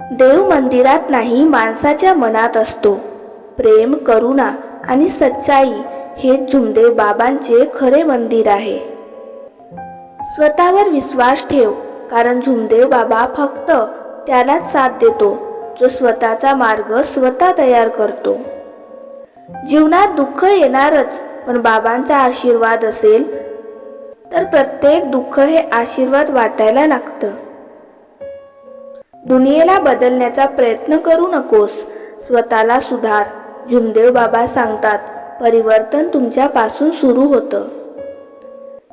देव मंदिरात नाही माणसाच्या मनात असतो. प्रेम करुणा आणि सच्चाई हे झुमदेव बाबांचे खरे मंदिर आहे. स्वतःवर विश्वास ठेव कारण झुमदेव बाबा फक्त त्यालाच साथ देतो जो स्वतःचा मार्ग स्वतः तयार करतो. जीवनात दुःख येणारच पण बाबांचा आशीर्वाद असेल तर प्रत्येक दुःख हे आशीर्वाद वाटायला लागतं. दुनियेला बदलण्याचा प्रयत्न करू नकोस. स्वतःला सुधार. झुमदेव बाबा सांगतात परिवर्तन तुमच्यापासून सुरू होतं.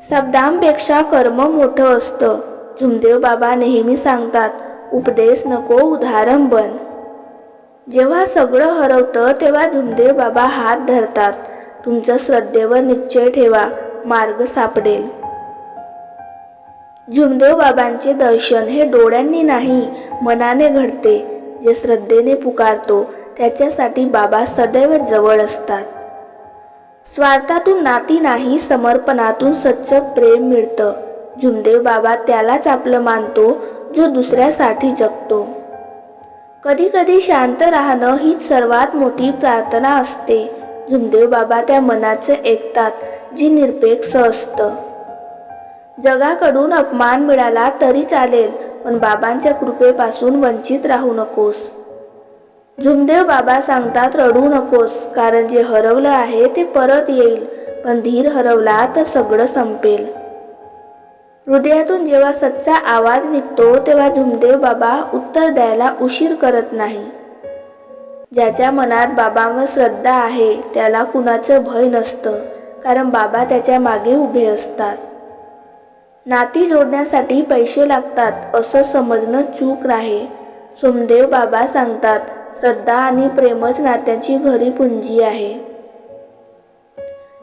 शब्दांपेक्षा कर्म मोठं असतं. झुमदेव बाबा नेहमी सांगतात उपदेश नको उदाहरण बन. जेव्हा सगळं हरवतं तेव्हा झुमदेव बाबा हात धरतात तुमच्या श्रद्धेवर निश्चय ठेवा मार्ग सापडेल. झुमदेव बाबांचे दर्शन हे डोळ्यांनी नाही मनाने घडते. जे श्रद्धेने पुकारतो त्याच्यासाठी बाबा सदैव जवळ असतात. स्वार्थातून नाती नाही समर्पणातून सच्च प्रेम मिळतं. झुमदेव बाबा त्यालाच आपलं मानतो जो दुसऱ्यासाठी जगतो. कधी कधी शांत राहणं हीच सर्वात मोठी प्रार्थना असते. झुमदेव बाबा त्या मनाचं ऐकतात जी निरपेक्ष असतं. जगाकडून अपमान मिळाला तरी चालेल पण बाबांच्या कृपेपासून वंचित राहू नकोस. झुमदेव बाबा सांगतात रडू नकोस कारण जे हरवलं आहे ते परत येईल पण धीर हरवला तर सगळं संपेल. हृदयातून जेव्हा सच्चा आवाज निघतो तेव्हा झुमदेव बाबा उत्तर द्यायला उशीर करत नाही. ज्याच्या मनात बाबांवर श्रद्धा आहे त्याला कुणाचं भय नसतं कारण बाबा त्याच्यामागे उभे असतात. नाती जोडण्यासाठी पैसे लागतात असं समजणं चूक नाही. सोमदेव बाबा सांगतात श्रद्धा आणि प्रेमच नात्याची घरी पुंजी आहे.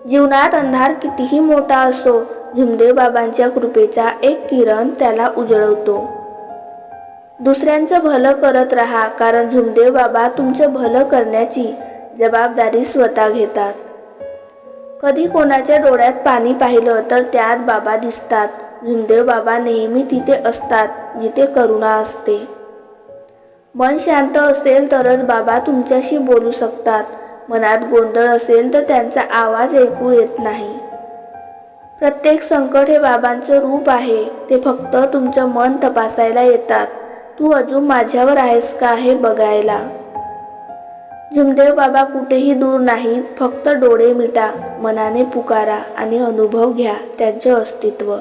जीवनात अंधार कितीही मोठा असो झुमदेव बाबांच्या कृपेचा एक किरण त्याला उजळवतो. दुसऱ्यांचं भलं करत राहा कारण झुमदेव बाबा तुमचं भलं करण्याची जबाबदारी स्वतः घेतात. कधी कोणाच्या डोळ्यात पाणी पाहिलं तर त्यात बाबा दिसतात. झुमदेव बाबा नेहमी तिथे असतात जिथे करुणा असते. मन शांत असेल तरच बाबा तुमच्याशी बोलू शकतात. मनात गोंधळ असेल तर त्यांचा आवाज ऐकू येत नाही. प्रत्येक संकट हे बाबांचं रूप आहे. ते फक्त तुमचं मन तपासायला येतात. तू अजून माझ्यावर आहेस का हे बघायला? झुमदेव बाबा कुठेही दूर नाहीत. फक्त डोळे मिटा मनाने पुकारा आणि अनुभव घ्या त्यांचं अस्तित्व.